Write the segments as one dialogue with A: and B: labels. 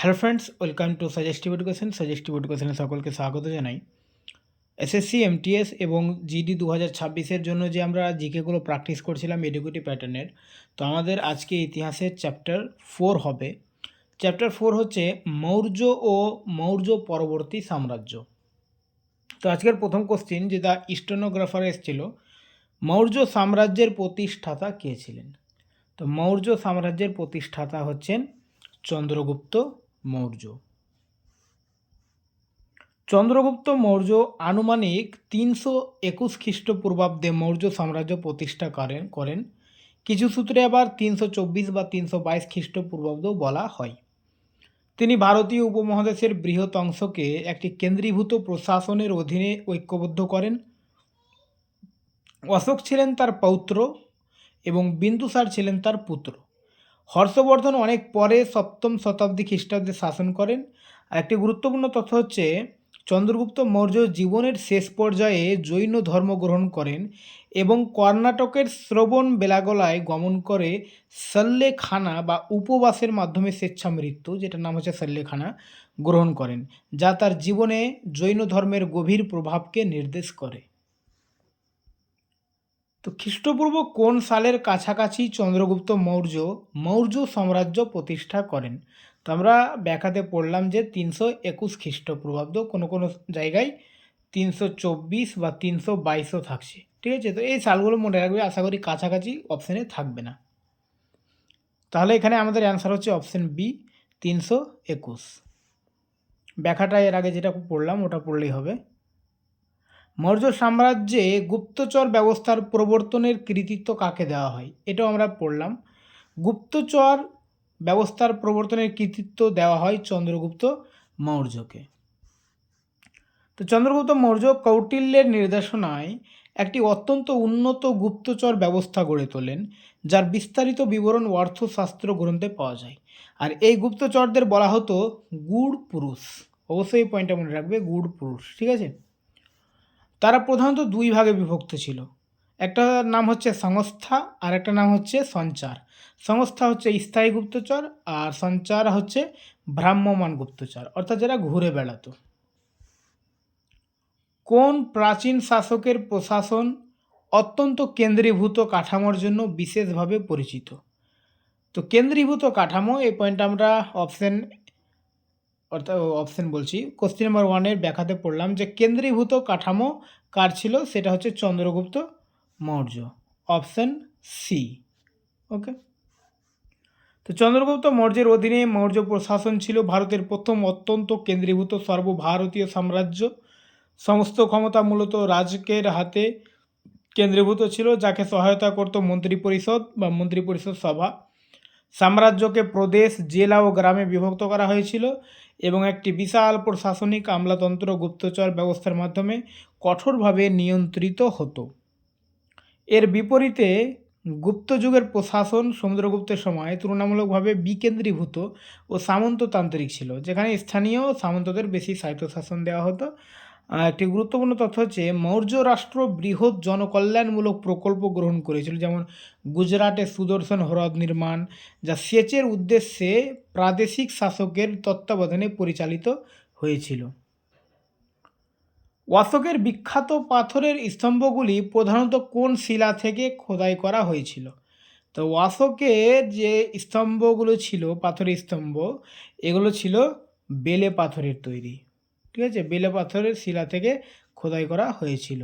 A: Hello friends welcome to suggestive education suggestive এডুকেশনে সকলকে স্বাগত জানাই। এসএসসি এমটিএস এবং জিডি দু হাজার ছাব্বিশের জন্য যে আমরা জিকেগুলো প্র্যাকটিস করছিলাম এডুকেটিভ প্যাটার্নের তো আমাদের আজকে ইতিহাসের চ্যাপ্টার ফোর হবে। চ্যাপ্টার ফোর হচ্ছে মৌর্য ও মৌর্য পরবর্তী সাম্রাজ্য। তো আজকের প্রথম কোশ্চিন যেটা ইস্টোনোগ্রাফারে এসেছিল, মৌর্য সাম্রাজ্যের প্রতিষ্ঠাতা কে ছিলেন? তো মৌর্য সাম্রাজ্যের প্রতিষ্ঠাতা হচ্ছেন চন্দ্রগুপ্ত মৌর্য। চন্দ্রগুপ্ত মৌর্য আনুমানিক তিনশো একুশ খ্রিস্টপূর্বাব্দে মৌর্য সাম্রাজ্য প্রতিষ্ঠা করেন করেন। কিছু সূত্রে আবার তিনশো চব্বিশ বা তিনশো বাইশ খ্রিস্টপূর্বাব্দও বলা হয়। তিনি ভারতীয় উপমহাদেশের বৃহৎ অংশকে একটি কেন্দ্রীভূত প্রশাসনের অধীনে ঐক্যবদ্ধ করেন। অশোক ছিলেন তার পৌত্র এবং বিন্দুসার ছিলেন তার পুত্র। হর্ষবর্ধন অনেক পরে সপ্তম শতাব্দী খ্রিস্টাব্দে শাসন করেন। আর একটি গুরুত্বপূর্ণ তথ্য হচ্ছে, চন্দ্রগুপ্ত মৌর্য জীবনের শেষ পর্যায়ে জৈন ধর্ম গ্রহণ করেন এবং কর্ণাটকের শ্রবণ বেলাগোলায় গমন করে সল্লেখানা বা উপবাসের মাধ্যমে স্বেচ্ছা মৃত্যু যেটার নাম হচ্ছে সল্লেখানা, গ্রহণ করেন, যা তার জীবনে জৈন ধর্মের গভীর প্রভাবকে নির্দেশ করে। তো খ্রিস্টপূর্ব কোন সালের কাছাকাছি চন্দ্রগুপ্ত মৌর্য মৌর্য সাম্রাজ্য প্রতিষ্ঠা করেন? তো আমরা ব্যাখ্যাতে পড়লাম যে তিনশো একুশ খ্রিস্টপূর্বাব্দ কোনো কোনো জায়গায় তিনশো চব্বিশ বা তিনশো বাইশও থাকছে। ঠিক আছে? তো এই সালগুলো মনে রাখবে, আশা করি কাছাকাছি অপশানে থাকবে না। তাহলে এখানে আমাদের অ্যান্সার হচ্ছে অপশান বি তিনশো একুশ। ব্যাখ্যাটা এর আগে যেটা পড়লাম, ওটা পড়লেই হবে। মৌর্য সাম্রাজ্যে গুপ্তচর ব্যবস্থার প্রবর্তনের কৃতিত্ব কাকে দেওয়া হয়? এটাও আমরা পড়লাম। গুপ্তচর ব্যবস্থার প্রবর্তনের কৃতিত্ব দেওয়া হয় চন্দ্রগুপ্ত মৌর্যকে। তো চন্দ্রগুপ্ত মৌর্য কৌটিল্যের নির্দেশনায় একটি অত্যন্ত উন্নত গুপ্তচর ব্যবস্থা গড়ে তোলেন, যার বিস্তারিত বিবরণ অর্থশাস্ত্র গ্রন্থে পাওয়া যায়। আর এই গুপ্তচরদের বলা হতো গুড় পুরুষ। অবশ্যই পয়েন্টটা মনে রাখবে, গুড় পুরুষ। ঠিক আছে? তারা প্রধানত দুই ভাগে বিভক্ত ছিল। একটা নাম হচ্ছে সংস্থা, আর একটা নাম হচ্ছে সঞ্চার। সংস্থা হচ্ছে স্থায়ী গুপ্তচর, আর সঞ্চার হচ্ছে ভ্রাম্যমান গুপ্তচর, অর্থাৎ যারা ঘুরে বেড়াতো। কোন প্রাচীন শাসকের প্রশাসন অত্যন্ত কেন্দ্রীভূত কাঠামোর জন্য বিশেষভাবে পরিচিত? তো কেন্দ্রীভূত কাঠামো, এই পয়েন্টটা আমরা অপশন অর্থাৎ অপশন বলছি। কোশ্চেন নাম্বার ওয়ানের ব্যাখ্যাতে পড়লাম যে কেন্দ্রীভূত কাঠামো কার ছিল? সেটা হচ্ছে Chandragupta Maurya. Option C okay তো চন্দ্রগুপ্ত মৌর্যের অধীনে মৌর্য প্রশাসন ছিল ভারতের প্রথম অত্যন্ত কেন্দ্রীভূত সর্বভারতীয় সাম্রাজ্য। সমস্ত ক্ষমতা মূলত রাজকের হাতে কেন্দ্রীভূত ছিল, যাকে সহায়তা করত মন্ত্রী পরিষদ বা মন্ত্রী পরিষদ সভা। সাম্রাজ্যকে প্রদেশ, জেলা ও গ্রামে বিভক্ত করা হয়েছিল। এবং একটি বিশাল প্রশাসনিক আমলাতন্ত্র গুপ্তচর ব্যবস্থার মাধ্যমে কঠোরভাবে নিয়ন্ত্রিত হতো। এর বিপরীতে গুপ্ত যুগের প্রশাসন সমুদ্রগুপ্তের সময় তুলনামূলকভাবে বিকেন্দ্রীভূত ও সামন্ততান্ত্রিক ছিল, যেখানে স্থানীয় সামন্তদের বেশি স্বায়ত্তশাসন দেওয়া হতো একটি গুরুত্বপূর্ণ তথ্য হচ্ছে, মৌর্য রাষ্ট্র বৃহৎ জনকল্যাণমূলক প্রকল্প গ্রহণ করেছিল, যেমন গুজরাটে সুদর্শন হ্রদ নির্মাণ, যা সেচের উদ্দেশ্যে প্রাদেশিক শাসকের তত্ত্বাবধানে পরিচালিত হয়েছিল। অশোকের বিখ্যাত পাথরের স্তম্ভগুলি প্রধানত কোন শিলা থেকে খোদাই করা হয়েছিল? তো অশোকের যে স্তম্ভগুলো ছিল, পাথরের স্তম্ভ, এগুলো ছিল বেলে পাথরের তৈরি। ঠিক আছে? বেলে পাথরের শিলা থেকে খোদাই করা হয়েছিল।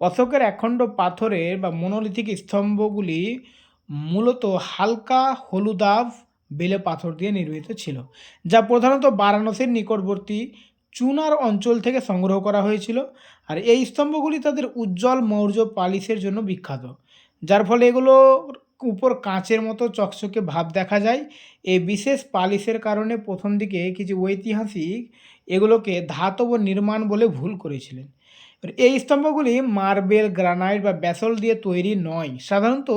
A: অশোকের একখণ্ড পাথরের বা মনোলিথিক স্তম্ভগুলি মূলত হালকা হলুদাভ বেলে পাথর দিয়ে নির্মিত ছিল, যা প্রধানত বারাণসীর নিকটবর্তী চুনার অঞ্চল থেকে সংগ্রহ করা হয়েছিল, আর এই স্তম্ভগুলি তাদের উজ্জ্বল মৌর্য পালিশের জন্য বিখ্যাত, যার ফলে এগুলো উপর কাঁচের মতো চকচকে ভাব দেখা যায়। এই বিশেষ পালিশের কারণে প্রথম দিকে কিছু ঐতিহাসিক এগুলোকে ধাতব নির্মাণ বলে ভুল করেছিলেন। এই স্তম্ভগুলি মার্বেল, গ্রানাইট বা ব্যাসল দিয়ে তৈরি নয়। সাধারণত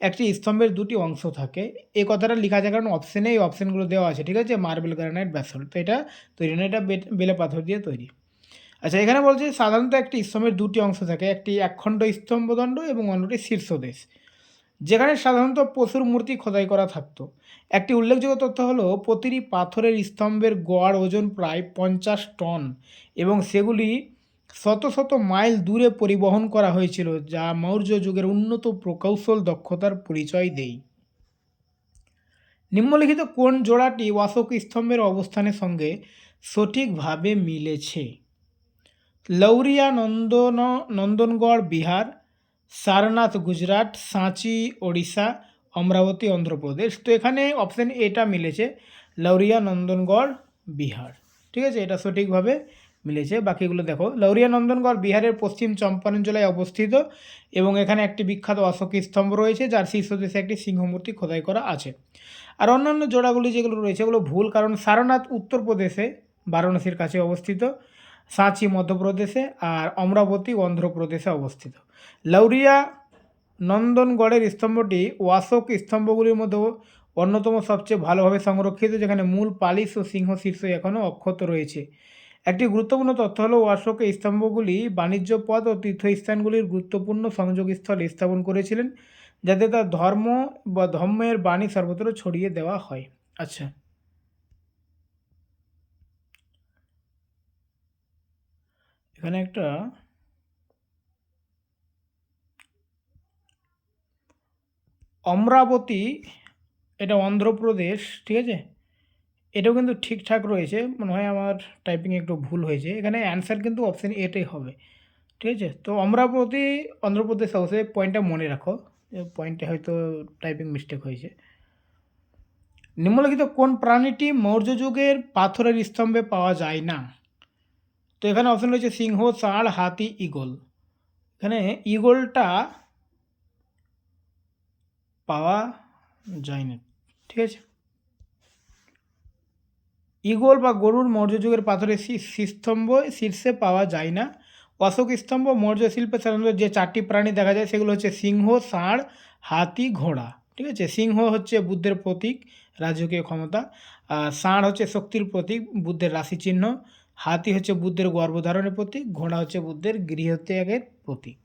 A: একটি স্তম্ভের দুটি অংশ থাকে। এই কথাটা লেখা যায় কারণ অপশানে এই অপশানগুলো দেওয়া আছে, ঠিক আছে? Marble, granite, basalt. তো এটা তৈরি না, এটা বেলে পাথর দিয়ে তৈরি। আচ্ছা এখানে বলছে সাধারণত একটি স্তম্ভের দুটি অংশ থাকে, একটি একখণ্ড স্তম্ভদণ্ড এবং অন্যটি শীর্ষদেশ। যেখানে সাধারণত পশুর মূর্তি খোদাই করা থাকত। একটি উল্লেখযোগ্য তথ্য হল, প্রতিটি পাথরের স্তম্ভের গড় ওজন প্রায় পঞ্চাশ টন এবং সেগুলি শত শত মাইল দূরে পরিবহন করা হয়েছিল, যা মৌর্য যুগের উন্নত প্রকৌশল দক্ষতার পরিচয় দেয়। নিম্নলিখিত কোন জোড়াটি অশোক স্তম্ভের অবস্থানের সঙ্গে সঠিকভাবে মিলেছে? লৌরিয়া নন্দন নন্দনগড়, বিহার সারনাথ, গুজরাট, সাঁচি, ওড়িশা, অমরাবতী, অন্ধ্রপ্রদেশ। তো এখানে অপশান এটা মিলেছে লৌরিয়া নন্দনগড়, বিহার। ঠিক আছে? এটা সঠিকভাবে মিলেছে। বাকিগুলো দেখো। লৌরিয়া নন্দনগড়, বিহারের পশ্চিম চম্পারণ জেলায় অবস্থিত এবং এখানে একটি বিখ্যাত অশোক স্তম্ভ রয়েছে, যার শীর্ষদেশে একটি সিংহমূর্তি খোদাই করা আছে। আর অন্যান্য জোড়াগুলি যেগুলো রয়েছে, এগুলো ভুল, কারণ সারনাথ উত্তরপ্রদেশে বারাণসীর কাছে অবস্থিত। সাঁচি মধ্যপ্রদেশে আর অমরাবতী অন্ধ্রপ্রদেশে অবস্থিত। লৌরিয়া নন্দনগড়ের স্তম্ভটি ওয়াশোক স্তম্ভগুলির মধ্যে অন্যতম সবচেয়ে ভালোভাবে সংরক্ষিত, যেখানে মূল পালিশ ও সিংহ শীর্ষ এখনও অক্ষত রয়েছে। একটি গুরুত্বপূর্ণ তথ্য হলো ওয়াশোক এই স্তম্ভগুলি বাণিজ্য পথ ও তীর্থস্থানগুলির গুরুত্বপূর্ণ সংযোগস্থল স্থাপন করেছিলেন, যাতে তার ধর্ম বা ধর্মের বাণী সর্বত্র ছড়িয়ে দেওয়া হয়। আচ্ছা। এখানে একটা অমরাবতী, এটা অন্ধ্রপ্রদেশ, ঠিক আছে? এটাও কিন্তু ঠিকঠাক রয়েছে, মনে হয় আমার টাইপিং একটু ভুল হয়েছে। এখানে অ্যান্সার কিন্তু অপশান এটাই হবে, ঠিক আছে? তো অমরাবতী, অন্ধ্রপ্রদেশ অবশ্যই পয়েন্টটা মনে রাখো পয়েন্টে হয়তো টাইপিং মিস্টেক হয়েছে। নিম্নলিখিত, কোন প্রাণীটি মৌর্য যুগের পাথরের স্তম্ভে পাওয়া যায় না? তো এখানে অপশন রয়েছে সিংহ, ষাঁড়, হাতি, ঈগল। এখানে ঈগলটা পাওয়া যায় না ঠিক আছে? ঈগল বা গরুর মৌর্য যুগের পাথরের স্তম্ভ শীর্ষে পাওয়া যায় না। অশোক স্তম্ভ মৌর্য শিল্পে সাধারণত যে চারটি প্রাণী দেখা যায়, সেগুলো হচ্ছে সিংহ, ষাঁড়, হাতি, ঘোড়া, ঠিক আছে? সিংহ হচ্ছে বুদ্ধের প্রতীক, রাজকীয় ক্ষমতা, আর ষাঁড় হচ্ছে শক্তির প্রতীক, বুদ্ধের রাশি চিহ্ন হাতি হচ্ছে বুদ্ধের গর্ভধারণের প্রতীক, ঘোড়া হচ্ছে বুদ্ধের গৃহত্যাগের প্রতীক।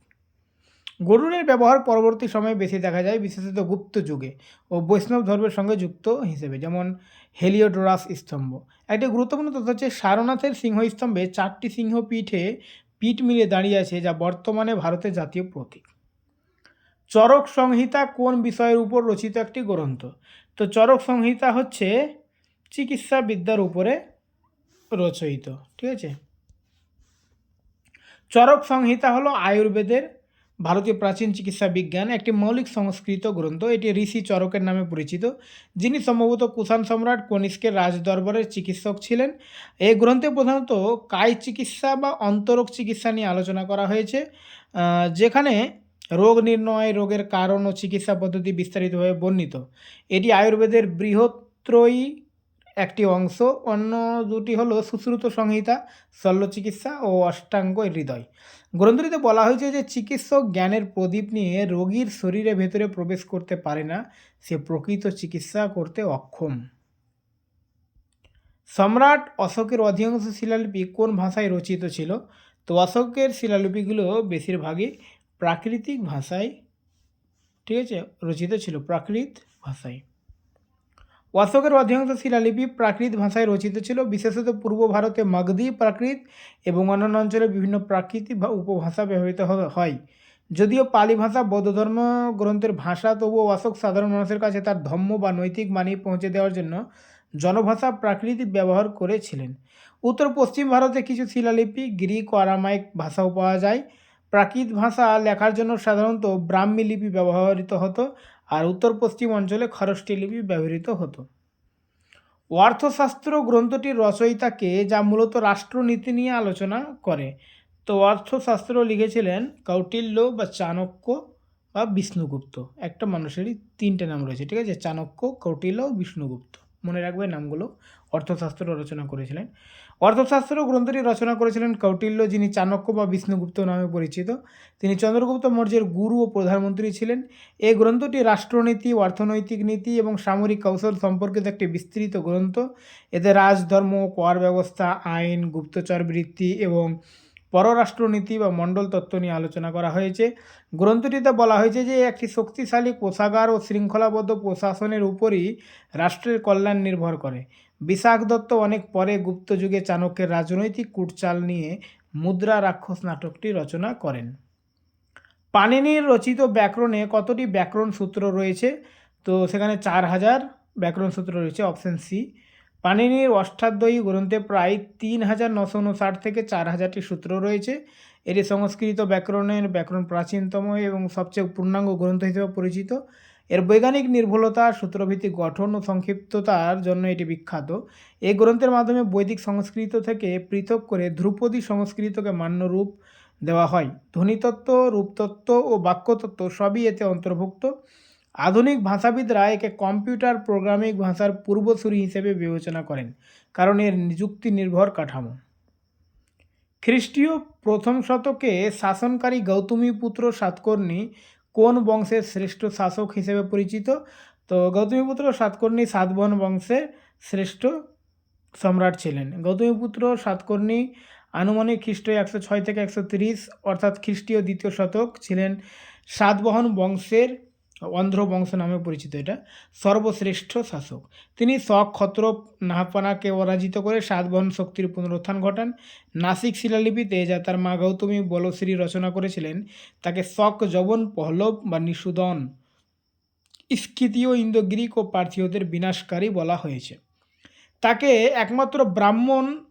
A: গরুরের ব্যবহার পরবর্তী সময়ে বেশি দেখা যায়, বিশেষত গুপ্ত যুগে ও বৈষ্ণব ধর্মের সঙ্গে যুক্ত হিসেবে, যেমন হেলিওডোরাস স্তম্ভ। একটি গুরুত্বপূর্ণ তথ্য হচ্ছে, সারনাথের সিংহ স্তম্ভে চারটি সিংহ পিঠে পিঠ মিলিয়ে দাঁড়িয়ে আছে, যা বর্তমানে ভারতের জাতীয় প্রতীক। চরক সংহিতা কোন বিষয়ের উপর রচিত একটি গ্রন্থ? তো চরক সংহিতা হচ্ছে চিকিৎসা বিদ্যার উপরে রচয়িত, ঠিক আছে? চরক সংহিতা হলো আয়ুর্বেদের ভারতীয় প্রাচীন চিকিৎসা বিজ্ঞান একটি মৌলিক সংস্কৃত গ্রন্থ। এটি ঋষি চরকের নামে পরিচিত, যিনি সম্ভবত কুষাণ সম্রাট কনিষ্কের রাজদরবারের চিকিৎসক ছিলেন। এই গ্রন্থে প্রধানত কায় চিকিৎসা বা অন্তরক চিকিৎসা নিয়ে আলোচনা করা হয়েছে যেখানে রোগ নির্ণয়, রোগের কারণ ও চিকিৎসা পদ্ধতি বিস্তারিতভাবে বর্ণিত। এটি আয়ুর্বেদের বৃহত্রয়ী একটি অংশ, অন্য দুটি হলো সুশ্রুত সংহিতা শল্য চিকিৎসা ও অষ্টাঙ্গ হৃদয়। গ্রন্থটিতে বলা হয়েছে যে চিকিৎসক জ্ঞানের প্রদীপ নিয়ে রোগীর শরীরে ভেতরে প্রবেশ করতে পারে না, সে প্রকৃত চিকিৎসা করতে অক্ষম। সম্রাট অশোকের অধিকাংশ শিলালিপি কোন ভাষায় রচিত ছিল? তো অশোকের শিলালিপিগুলো বেশিরভাগই প্রাকৃতিক ভাষায়, ঠিক আছে, রচিত ছিল প্রাকৃত ভাষায়। অশোকের অধিকাংশ শিলালিপি প্রাকৃত ভাষায় রচিত ছিল। বিশেষত পূর্ব ভারতে মাগধী প্রাকৃত এবং অন্যান্য অঞ্চলে বিভিন্ন প্রাকৃতিক বা উপভাষা ব্যবহৃত হয়। যদিও পালি ভাষা বৌদ্ধ ধর্ম গ্রন্থের ভাষা, তবুও অশোক সাধারণ মানুষের কাছে তার ধর্ম বা নৈতিক মানি পৌঁছে দেওয়ার জন্য জনভাষা প্রাকৃতিক ব্যবহার করেছিলেন। উত্তর পশ্চিম ভারতে কিছু শিলালিপি, গ্রিক ও আরামাইক ভাষাও পাওয়া যায়। প্রাকৃত ভাষা লেখার জন্য সাধারণত ব্রাহ্মী লিপি ব্যবহৃত হতো আর উত্তর পশ্চিম অঞ্চলে খরষ্টি লিপি ব্যবহৃত হতো। অর্থশাস্ত্র গ্রন্থটির রচয়িতাকে যা মূলত রাষ্ট্রনীতি নিয়ে আলোচনা করে, তো অর্থশাস্ত্র লিখেছিলেন কৌটিল্য বা চাণক্য বা বিষ্ণুগুপ্ত। একটা মানুষেরই তিনটে নাম রয়েছে, ঠিক আছে? চাণক্য, কৌটিল্য, বিষ্ণুগুপ্ত। মনে রাখবে নামগুলো অর্থশাস্ত্র রচনা করেছিলেন। অর্থশাস্ত্র গ্রন্থটি রচনা করেছিলেন কৌটিল্য, যিনি চাণক্য বা বিষ্ণুগুপ্ত নামে পরিচিত। তিনি চন্দ্রগুপ্ত মৌর্যের গুরু ও প্রধানমন্ত্রী ছিলেন। এই গ্রন্থটি রাষ্ট্রনীতি, অর্থনৈতিক নীতি এবং সামরিক কৌশল সম্পর্কিত একটি বিস্তৃত গ্রন্থ। এতে রাজধর্ম কর ব্যবস্থা, আইন, গুপ্তচর বৃত্তি এবং পররাষ্ট্রনীতি বা মণ্ডল তত্ত্ব নিয়ে আলোচনা করা হয়েছে। গ্রন্থটিতে বলা হয়েছে যে একটি শক্তিশালী কোষাগার ও শৃঙ্খলাবদ্ধ প্রশাসনের উপরই রাষ্ট্রের কল্যাণ নির্ভর করে। বিশাখ দত্ত অনেক পরে গুপ্ত যুগে চাণক্যের রাজনৈতিক কুটচাল নিয়ে মুদ্রা রাক্ষস নাটকটি রচনা করেন। পাণিনির রচিত ব্যাকরণে কতটি ব্যাকরণ সূত্র রয়েছে? তো সেখানে চার হাজার ব্যাকরণ সূত্র রয়েছে অপশন সি পাণিনির অষ্টাধ্যায়ী গ্রন্থে প্রায় তিন হাজার নশো উনষাট থেকে চার হাজারটি সূত্র রয়েছে। এটি সংস্কৃত ব্যাকরণের ব্যাকরণ প্রাচীনতম এবং সবচেয়ে পূর্ণাঙ্গ গ্রন্থ হিসেবে পরিচিত। এর বৈজ্ঞানিক নির্ভুলতা, সূত্রভিত্তিক গঠন ও সংক্ষিপ্ততার জন্য এটি বিখ্যাত। এই গ্রন্থের মাধ্যমে বৈদিক সংস্কৃত থেকে পৃথক করে ধ্রুপদী সংস্কৃতকে মান্য রূপ দেওয়া হয়। ধ্বনিতত্ত্ব, রূপতত্ত্ব ও বাক্যতত্ত্ব সবই এতে অন্তর্ভুক্ত। আধুনিক ভাষাবিদরা একে কম্পিউটার প্রোগ্রামিং ভাষার পূর্বসূরি হিসেবে বিবেচনা করেন, কারণ এর নিযুক্তি নির্ভর কাঠামো। খ্রিস্টীয় প্রথম শতকে শাসনকারী গৌতমী পুত্র সাতকর্ণী কোন বংশের শ্রেষ্ঠ শাসক হিসেবে পরিচিত? তো গৌতমীপুত্র সাতকর্ণী সাতবহন বংশের শ্রেষ্ঠ সম্রাট ছিলেন। গৌতমীপুত্র সাতকর্ণী আনুমানিক খ্রিস্ট একশো ছয় থেকে একশো তিরিশ, অর্থাৎ খ্রিস্টীয় দ্বিতীয় শতক, ছিলেন সাতবাহন বংশের অন্ধ্র বংশ নামে পরিচিত এটা। সর্বশ্রেষ্ঠ শাসক। তিনি শক, ক্ষত্র, নাহপানাকে পরাজিত করে সাতবাহন শক্তির পুনরুত্থান ঘটান। নাসিক শিলালিপিতে যা তার মা গৌতমী বলশ্রী রচনা করেছিলেন তাকে শক, যবন পহলব বা নিষুদন। স্কৃতীয় ইন্দো গ্রিক ও পার্থীয়দের বিনাশকারী বলা হয়েছে। তাকে একমাত্র ব্রাহ্মণ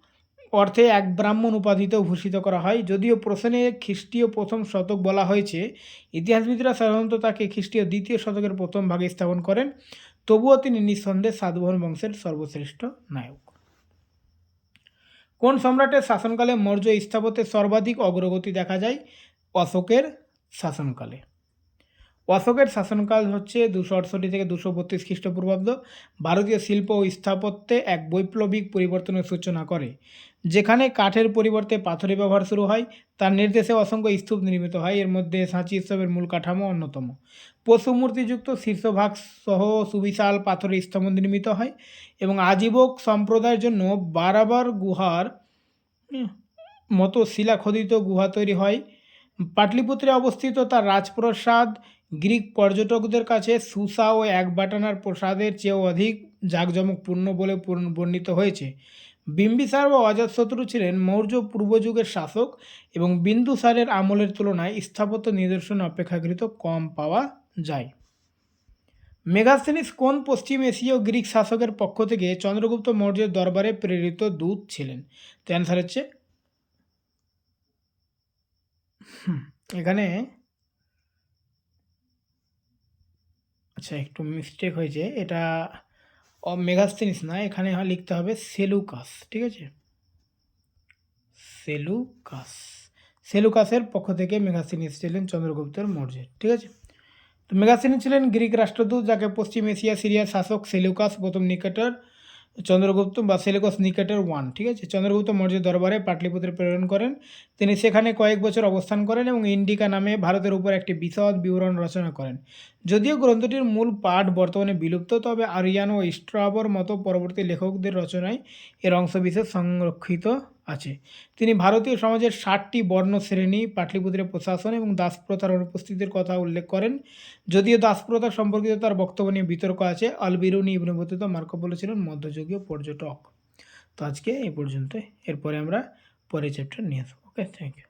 A: অর্থে এক ব্রাহ্মণ উপাধিতেও ভূষিত করা হয়। যদিও প্রশ্নে খ্রিস্টীয় প্রথম শতক বলা হয়েছে, ইতিহাসবিদরা সাধারণত তাকে খ্রিস্টীয় দ্বিতীয় শতকের প্রথম ভাগে স্থাপন করেন। তবুও তিনি নিঃসন্দেহে সাতবাহন বংশের সর্বশ্রেষ্ঠ নায়ক। কোন সম্রাটের শাসনকালে মৌর্য স্থাপত্যে সর্বাধিক অগ্রগতি দেখা যায়? অশোকের শাসনকালে। অশোকের শাসনকাল হচ্ছে দুশো আটষট্টি থেকে দুশো বত্রিশ খ্রিস্টপূর্বাব্দ। ভারতীয় শিল্প ও স্থাপত্যে এক বৈপ্লবিক পরিবর্তনের সূচনা করে। যেখানে কাঠের পরিবর্তে পাথরের ব্যবহার শুরু হয়, তার নির্দেশে অসংখ্য স্তূপ নির্মিত হয়। এর মধ্যে সাঁচি উৎসবের মূল কাঠামো অন্যতম। পশু মূর্তিযুক্ত শীর্ষভাগ সহ সুবিশাল পাথরের স্তম্ভ নির্মিত হয় এবং আজীবক সম্প্রদায়ের জন্য বারাবার গুহার মতো শিলাখোদিত গুহা তৈরি হয়। পাটলিপুত্রে অবস্থিত তার রাজপ্রসাদ গ্রিক পর্যটকদের কাছে সুসা ও একবাটানার প্রসাদের চেয়েও অধিক জাঁকজমকপূর্ণ বলে বর্ণিত হয়েছে। বিম্বিসার বা অজাতশত্রু ছিলেন মৌর্য পূর্বযুগের শাসক এবং বিন্দুসারের আমলের তুলনায় স্থাপত্য নিদর্শন অপেক্ষাকৃত কম পাওয়া যায়। মেগাস্থেনিস কোন পশ্চিম এশীয় গ্রিক শাসকের পক্ষ থেকে চন্দ্রগুপ্ত মৌর্যের দরবারে প্রেরিত দূত ছিলেন? তো অ্যান্সার হচ্ছে এখানে আচ্ছা একটু মিস্টেক হয়েছে। এটা অ মেগাস্থেনিস না, এখানে হয় লিখতে হবে সেলুকাস, ঠিক আছে? সেলুকাস। সেলুকাসের পক্ষ থেকে মেগাস্থেনিস ছিলেন চন্দ্রগুপ্তের মৌর্যের ঠিক আছে? তো মেগাস্থেনিস ছিলেন গ্রিক রাষ্ট্রদূত, যাকে পশ্চিম এশিয়া, সিরিয়ার শাসক সেলুকাস প্রথম নিকেটর চন্দ্রগুপ্ত বা সেলেকস নিকেটের ওয়ান, ঠিক আছে? চন্দ্রগুপ্ত মৌর্যের দরবারে পাটলিপুত্রে প্রেরণ করেন। তিনি সেখানে কয়েক বছর অবস্থান করেন এবং ইন্ডিকা নামে ভারতের উপর একটি বিশদ বিবরণ রচনা করেন। যদিও গ্রন্থটির মূল পাঠ বর্তমানে বিলুপ্ত, তবে আরিয়ান ও স্ট্রাবর মতো পরবর্তী লেখকদের রচনায় এর অংশবিশেষ সংরক্ষিত। আছে। তিনি ভারতীয় সমাজের ষাটটি বর্ণ শ্রেণি পাটলিপুত্রের প্রশাসন এবং দাসপ্রথার অনুপস্থিতির কথা উল্লেখ করেন। যদিও দাসপ্রথা সম্পর্কিত তার বক্তব্য নিয়ে বিতর্ক আছে, আলবিরুনি ইবনে বতুতা মার্কো বলেছিলেন মধ্যযুগীয় পর্যটক। তো আজকে এই পর্যন্ত এরপরে আমরা পরে চ্যাপ্টার নিয়ে আসব। Okay thank you